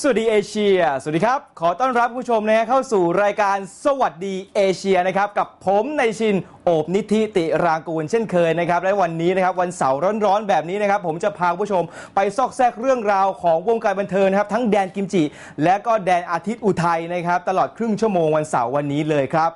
สวัสดีเอเชีย สวัสดีครับ ขอต้อนรับผู้ชมนะฮะเข้าสู่รายการสวัสดีเอเชียนะครับกับผมในชินโอบนิธิติรางกูลเช่นเคยนะครับและวันนี้นะครับวันเสาร์ร้อนๆแบบนี้นะครับผมจะพาผู้ชมไปซอกแซกเรื่องราวของวงการบันเทิงนะครับทั้งแดนกิมจิ และก็แดนอาทิตย์อุทัยนะครับตลอดครึ่งชั่วโมงวันเสาร์วันนี้เลยครับ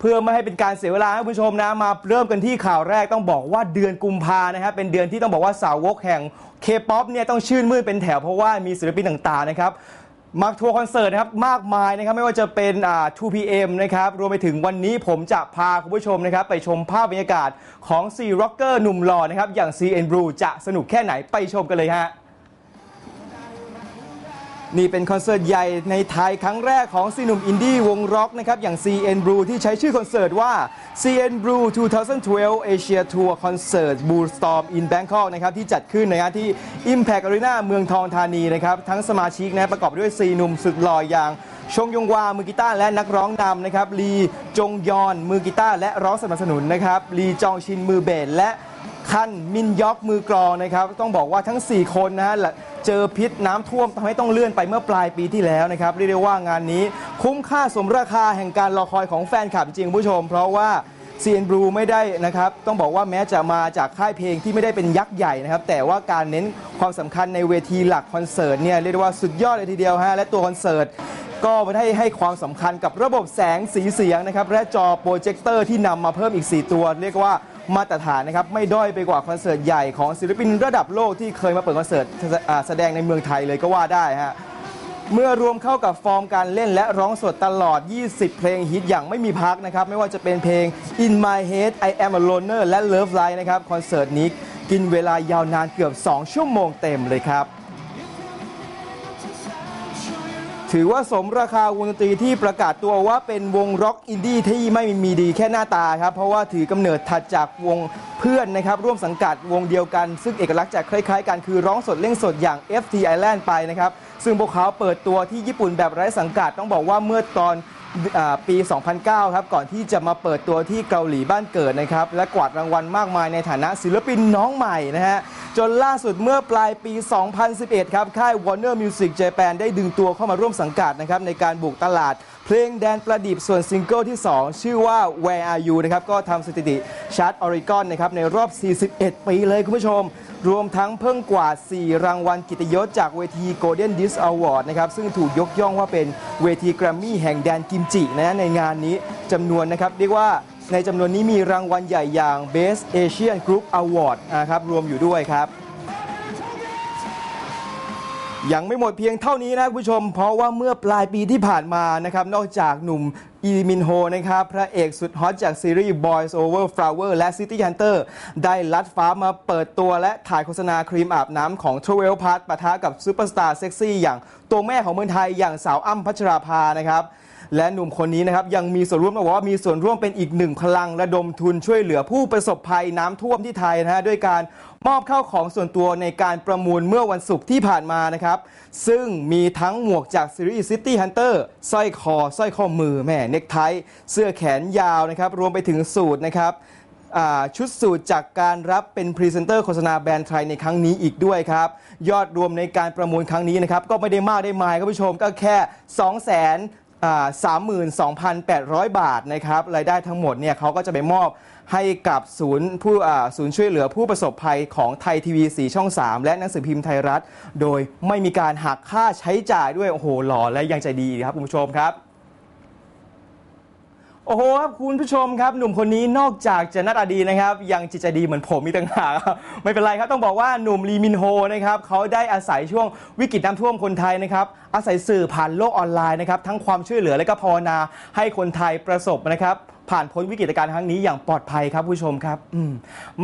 เพื่อไม่ให้เป็นการเสียเวลาให้ผู้ชมนะมาเริ่มกันที่ข่าวแรกต้องบอกว่าเดือนกุมภานะครับเป็นเดือนที่ต้องบอกว่าสาวกแห่งเคป๊อปเนี่ยต้องชื่นมื่นเป็นแถวเพราะว่ามีศิลปินต่างๆนะครับมาทัวร์คอนเสิร์ตนะครับมากมายนะครับไม่ว่าจะเป็นอ่า 2PM นะครับรวมไปถึงวันนี้ผมจะพาคุณผู้ชมนะครับไปชมภาพบรรยากาศของซีร็อกเกอร์หนุ่มหล่อนะครับอย่าง CN Blue จะสนุกแค่ไหนไปชมกันเลยฮะ นี่เป็นคอนเสิร์ตใหญ่ในไทยครั้งแรกของซีนุ่มอินดี้วงร็อกนะครับ อย่าง CN Blue ที่ใช้ชื่อคอนเสิร์ตว่า CN Blue 2012 Asia Tour Concert Blue Storm in Bangkok นะครับที่จัดขึ้นนะฮะที่ Impact Arena เมืองทองธานีนะครับ ทั้งสมาชิกนะประกอบด้วย4หนุ่มสุดหล่ออย่างชงยงวา มือกีตาร์และนักร้องนำนะครับลีจงยอนมือกีตาร์และร้องสนับสนุนนะครับลีจองชินมือเบสและ คันมินยอกมือกลองนะครับ ต้องบอกว่าทั้ง 4 คนนะฮะเจอพิษน้ำท่วมทำให้ต้องเลื่อนไปเมื่อปลายปีที่แล้วนะครับ เรียกได้ว่างานนี้ คุ้มค่าสมราคาแห่งการรอคอยของแฟนคลับจริงผู้ชม เพราะว่า CN Blue ไม่ได้นะครับ ต้องบอกว่าแม้จะมาจากค่ายเพลงที่ไม่ได้เป็นยักษ์ใหญ่นะครับ แต่ว่าการเน้นความสำคัญในเวทีหลักคอนเสิร์ตเนี่ยเรียกได้ว่าสุดยอดเลยทีเดียวฮะและตัวคอนเสิร์ตก็ไม่ได้ให้ความสำคัญกับระบบแสงสีเสียงนะครับและจอโปรเจคเตอร์ที่นำมาเพิ่มอีก 4 ตัว เรียกว่า มาตรฐานนะครับไม่ด้อยไปกว่าคอนเสิร์ตใหญ่ของศิลปินระดับโลกที่เคยมาเปิดคอนเสิร์ตแสดงในเมืองไทยเลยก็ว่าได้ฮะเมื่อรวมเข้ากับฟอร์มการเล่นและร้องสดตลอด 20 เพลงฮิตอย่างไม่มีพักนะครับ ไม่ว่าจะเป็นเพลง In My Head I Am a Loner และ Love Life นะครับ คอนเสิร์ตนี้กินเวลายาวนานเกือบ 2 ชั่วโมงเต็มเลยครับ ถือว่าสมราคาวงดนตรีที่ประกาศตัวว่าเป็นวงร็อกอินดี้ที่ไม่มีดีแค่หน้าตาครับ เพราะว่าถือกำเนิดถัดจากวงเพื่อนนะครับ ร่วมสังกัดวงเดียวกัน ซึ่งเอกลักษณ์จะคล้ายๆกันคือร้องสดเล่นสดอย่าง FT Island ไปนะครับ ซึ่งพวกเขาเปิดตัวที่ญี่ปุ่นแบบไร้สังกัดต้องบอกว่าเมื่อตอน ปี 2009 ครับ ก่อนที่จะมาเปิดตัวที่เกาหลีบ้านเกิดนะครับ และกวาดรางวัลมากมายในฐานะศิลปินน้องใหม่นะฮะ จนล่าสุดเมื่อปลายปี 2011 ครับ ค่าย Warner Music Japan ได้ดึงตัวเข้ามาร่วมสังกัดนะครับ ในการบุกตลาดเพลงแดนประดิบส่วนซิงเกิลที่ 2 ชื่อว่า Where Are You นะครับ ก็ทำสถิติชาร์ตออริกอนนะครับ ในรอบ 41 ปีเลยคุณผู้ชม รวมทั้งเพิ่งกว่า 4 รางวัลกิตยศจากเวที Golden Disc Award นะครับซึ่งถูกยกย่องว่าเป็นเวทีแกรมมี่แห่งแดนกิมจินะในงานนี้จำนวนนะครับเรียกว่าในจำนวนนี้มีรางวัลใหญ่อย่าง Best Asian Group Award นะครับรวมอยู่ด้วยครับ ยังไม่หมดเพียงเท่านี้นะคุณผู้ชม เพราะว่าเมื่อปลายปีที่ผ่านมานะครับนอกจากหนุ่มอีมินโฮนะครับพระเอกสุดฮอตจากซีรีส์ Boys Over Flower และ City Hunter ได้ลัดฟ้ามาเปิดตัวและถ่ายโฆษณาครีมอาบน้ำของ t r a v e l p a s ปะทะกับซูเปอร์สตาร์เซ็กซี่อย่างตัวแม่ของเมืองไทยอย่างสาวอ้ำพัชราภานะครับ และหนุ่มคนนี้นะครับยังมีส่วนร่วมต้องบอกว่ามีส่วนร่วมเป็นอีกหนึ่งพลังระดมทุนช่วยเหลือผู้ประสบภัยน้ำท่วมที่ไทยนะฮะด้วยการมอบเข้าของส่วนตัวในการประมูลเมื่อวันศุกร์ที่ผ่านมานะครับ ซึ่งมีทั้งหมวกจากซีรีส์ City Hunter สร้อยคอสร้อยข้อมือแม่เนคไทเสื้อแขนยาวนะครับ รวมไปถึงสูตรนะครับชุดสูตรจากการรับเป็นพรีเซนเตอร์โฆษณาแบรนด์ไทยในครั้งนี้อีกด้วยครับ ยอดรวมในการประมูลครั้งนี้นะครับ ก็ไม่ได้มากได้มายครับผู้ชมก็แค่ 2 0 0 0 0 32,800 บาทนะครับรายได้ทั้งหมดเนี่ยเขาก็จะไปมอบให้กับศูนย์ผู้ศูนย์ช่วยเหลือผู้ประสบภัยของไทยทีวีสีช่อง 3 และหนังสือพิมพ์ไทยรัฐ โดยไม่มีการหักค่าใช้จ่ายด้วย โอ้โหหล่อและยังใจดีครับคุณผู้ชมครับ โอ้โหครับคุณผู้ชมครับ หนุ่มคนนี้นอกจากจะหน้าตาดีนะครับ ยังจิตใจดีเหมือนผมมีกต่างหากครับไม่เป็นไรครับต้องบอกว่าหนุ่มลีมินโฮนะครับเขาได้อาศัยช่วงวิกฤตน้ำท่วมคนไทยนะครับ อาศัยสื่อผ่านโลกออนไลน์นะครับ ทั้งความช่วยเหลือและก็ภาวนาให้คนไทยประสบนะครับ ผ่านพ้นวิกฤตการณ์ครั้งนี้อย่างปลอดภัยครับผู้ชมครับอืม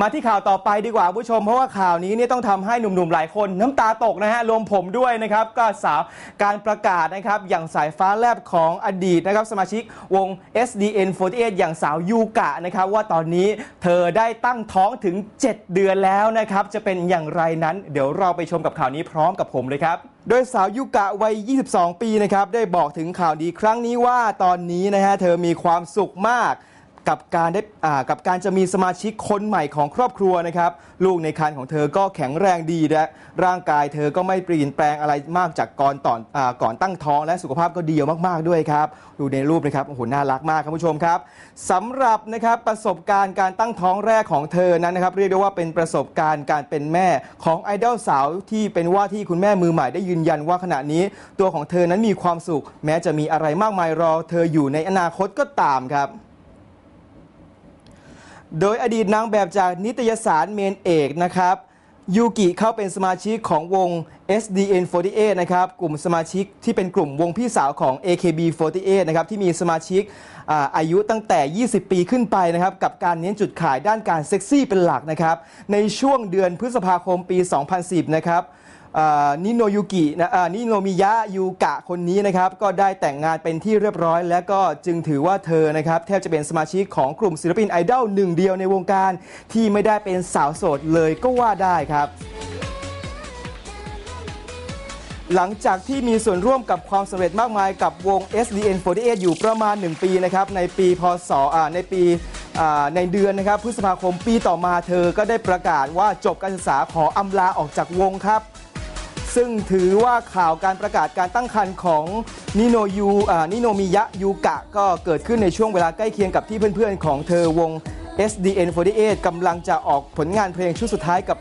มาที่ข่าวต่อไปดีกว่าผู้ชม เพราะว่าข่าวนี้เนี่ยต้องทำให้หนุ่มๆหลายคนน้ำตาตกนะฮะรวมผมด้วยนะครับก็สาวการประกาศนะครับอย่างสายฟ้าแลบของอดีตนะครับสมาชิกวง SDN48 อย่างสาวยูกะนะครับว่าตอนนี้เธอได้ตั้งท้องถึง 7 เดือนแล้วนะครับจะเป็นอย่างไรนั้น เดี๋ยวเราไปชมกับข่าวนี้พร้อมกับผมเลยครับ โดยสาวยุกะวัย 22 ปีนะครับ ได้บอกถึงข่าวดีครั้งนี้ว่าตอนนี้นะฮะ เธอมีความสุขมาก กับการได้กับการจะมีสมาชิกคนใหม่ของครอบครัวนะครับ ลูกในครรภ์ของเธอก็แข็งแรงดีและร่างกายเธอก็ไม่เปลี่ยนแปลงอะไรมากจากก่อนตอนอก่อนตั้งท้อง และสุขภาพก็ดีมากๆด้วยครับ ดูในรูปนะครับโอ้โหน่ารักมากครับผู้ชมครับสำหรับนะครับประสบการณ์การตั้งท้องแรกของเธอนั้นนะครับ เรียกได้ว่าเป็นประสบการณ์การเป็นแม่ของไอดอลสาวที่เป็นว่าที่คุณแม่มือใหม่ได้ยืนยันว่าขณะนี้ ตัวของเธอนั้นมีความสุข แม้จะมีอะไรมากมายรอ เธออยู่ในอนาคตก็ตามครับ โดยอดีตนางแบบจากนิตยสารเมนเอกนะครับยูกิเข้าเป็นสมาชิกของวง SDN48 นะครับกลุ่มสมาชิกที่เป็นกลุ่มวงพี่สาวของ AKB48 นะครับที่มีสมาชิกอาอายุตั้งแต่ 20 ปีขึ้นไปนะครับกับการเน้นจุดขายด้านการเซ็กซี่เป็นหลักนะครับในช่วงเดือนพฤษภาคมปี 2010 นะครับ นิโนยุกินะนิโนมิยะยูกะคนนี้นะครับก็ได้แต่งงานเป็นที่เรียบร้อย และก็จึงถือว่าเธอนะครับแทบจะเป็นสมาชิกของกลุ่มศิลปินไอดอลหนึ่งเดียวในวงการที่ไม่ได้เป็นสาวโสดเลยก็ว่าได้ครับหลังจากที่มีส่วนร่วมกับความสำเร็จมากมายกับวง SDN48 อยู่ประมาณ 1 ปีนะครับในปีพศในปีในเดือนนะครับพฤษภาคมปีต่อมาเธอก็ได้ประกาศว่าจบการศึกษาขออำลาออกจากวงครับ ซึ่งถือว่าข่าวการประกาศการตั้งครรภ์ของนิโนยูนิโนมิยะยูกะ ก็เกิดขึ้นในช่วงเวลาใกล้เคียงกับที่เพื่อนๆ ของเธอวง SDN48 กำลังจะออกผลงานเพลงชุดสุดท้ายกับ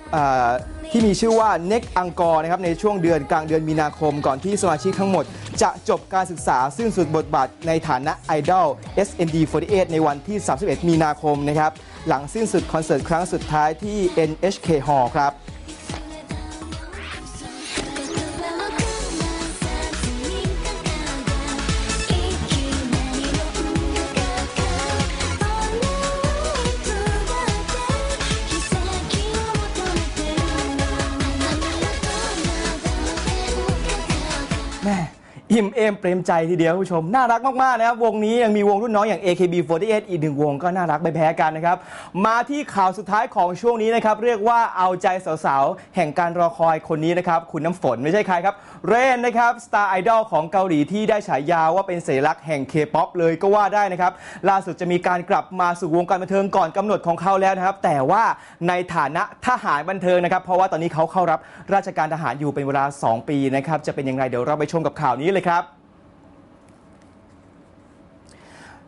ที่มีชื่อว่า n e x Angkor นะครับในช่วงเดือนกลางเดือนมีนาคมก่อนที่สมาชิกทั้งหมด จะจบการศึกษาสิ้นสุดบทบาทในฐานะไอดอล SND48 ในวันที่ 31 มีนาคมนะครับหลังสิ้นสุดคอนเสิร์ตครั้งสุดท้ายที่ NHK Hall ครับ แม่ อิ่มเอมเปรมใจทีเดียวคุณผู้ชม น่ารักมาก ๆ นะครับ วงนี้ยังมีวงรุ่นน้องอย่าง AKB48 อีกหนึ่งวงก็น่ารักไม่แพ้กันนะครับ มาที่ข่าวสุดท้ายของช่วงนี้นะครับ เรียกว่าเอาใจสาวๆ แห่งการรอคอยคนนี้นะครับ คุณน้ำฝนไม่ใช่ใครครับ เรนนะครับสตาร์ไอดอลของเกาหลีที่ได้ฉายาว่าเป็นเสลักษณ์แห่งเคป๊อปเลยก็ว่าได้นะครับ ล่าสุดจะมีการกลับมาสู่วงการบันเทิงก่อนกำหนดของเขาแล้วนะครับ แต่ว่าในฐานะทหารบันเทิงนะครับเพราะว่าตอนนี้เขาเข้ารับราชการทหารอยู่เป็นเวลา 2 ปีนะครับจะเป็นยังไงเดี๋ยวเราไปชมกับข่าวนี้เลยครับ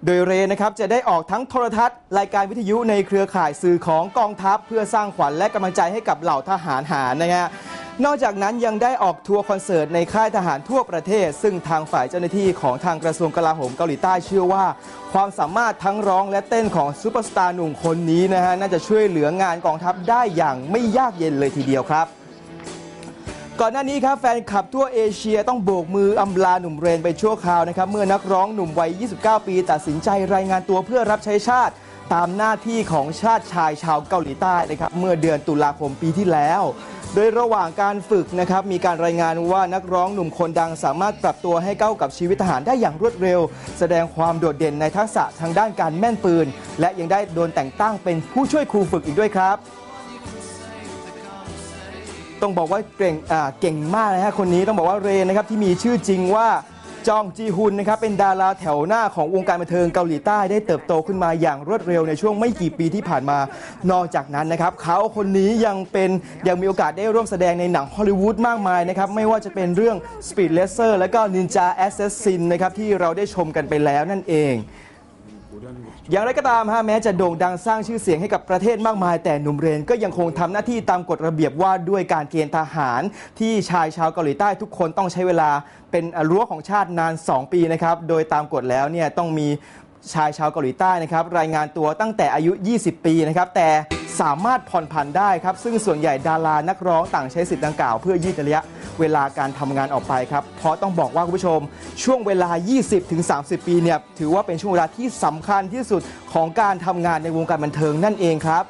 โดยเรนนะครับจะได้ออกทั้งโทรทัศน์ รายการวิทยุในเครือข่ายสื่อของกองทัพ เพื่อสร้างขวัญและกำลังใจให้กับเหล่าทหารหารนะฮะนอกจากนั้นยังได้ออกทัวร์คอนเสิร์ตในค่ายทหารทั่วประเทศ ซึ่งทางฝ่ายเจ้าหน้าที่ของทางกระทรวงกลาโหมเกาหลีใต้เชื่อว่า ความสามารถทั้งร้องและเต้นของซูเปอร์สตาร์หนุ่มคนนี้นะฮะน่าจะช่วยเหลืองานกองทัพได้อย่างไม่ยากเย็นเลยทีเดียวครับ ก่อนหน้านี้ครับแฟนคลับทั่วเอเชียต้องโบกมืออำลาหนุ่มเรนไปชั่วคราวนะครับเมื่อนักร้องหนุ่มวัย 29 ปี ตัดสินใจรายงานตัวเพื่อรับใช้ชาติ ตามหน้าที่ของชาติชายชาวเกาหลีใต้นะครับเมื่อเดือนตุลาคมปีที่แล้ว โดยระหว่างการฝึกนะครับมีการรายงานว่านักร้องหนุ่มคนดังสามารถปรับตัวให้เข้ากับชีวิตทหารได้อย่างรวดเร็ว แสดงความโดดเด่นในทักษะทางด้านการแม่นปืน และยังได้โดนแต่งตั้งเป็นผู้ช่วยครูฝึกอีกด้วยครับ ต้องบอกว่าเก่งอ่าเก่งมากนะฮะคนนี้ต้องบอกว่าเรนนะครับที่มีชื่อจริงว่าจองจีฮุนนะครับเป็นดาราแถวหน้าของวงการบันเทิงเกาหลีใต้ได้เติบโตขึ้นมาอย่างรวดเร็วในช่วงไม่กี่ปีที่ผ่านมานอกจากนั้นนะครับเขาคนนี้ยังเป็นยังมีโอกาสได้ร่วมแสดงในหนังฮอลลีวูดมากมายนะครับไม่ว่าจะเป็นเรื่อง Speed Racer และก็ Ninja Assassin นะครับที่เราได้ชมกันไปแล้วนั่นเอง อย่างไรก็ตามฮะแม้จะโด่งดังสร้างชื่อเสียงให้กับประเทศมากมาย แต่หนุ่มเรนก็ยังคงทำหน้าที่ตามกฎระเบียบว่าด้วยการเกณฑ์ทหาร ที่ชายชาวเกาหลีใต้ทุกคนต้องใช้เวลาเป็นรั้วของชาตินาน 2 ปีนะครับโดยตามกฎแล้วเนี่ยต้องมีชายชาวเกาหลีใต้นะครับรายงานตัวตั้งแต่อายุ 20 ปีนะครับแต่สามารถผ่อนผันได้ครับซึ่งส่วนใหญ่ดารานักร้องต่างใช้สิทธิ์ดังกล่าวเพื่อยืดระยะ เวลาการทำงานออกไปครับ เพราะต้องบอกว่าคุณผู้ชม ช่วงเวลา 20-30 ปีเนี่ยถือว่าเป็นช่วงเวลาที่สำคัญที่สุดของการทำงานในวงการบันเทิงนั่นเองครับ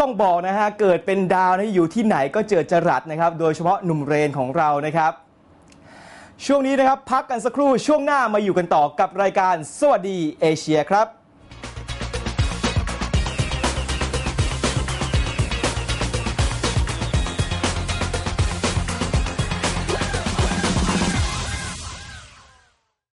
ต้องบอกนะฮะ เกิดเป็นดาวนะอยู่ที่ไหนก็เจอจรัสนะครับ โดยเฉพาะหนุ่มเรนของเรานะครับ ช่วงนี้นะครับ พักกันสักครู่ช่วงหน้ามาอยู่กันต่อกับรายการสวัสดีเอเชียครับ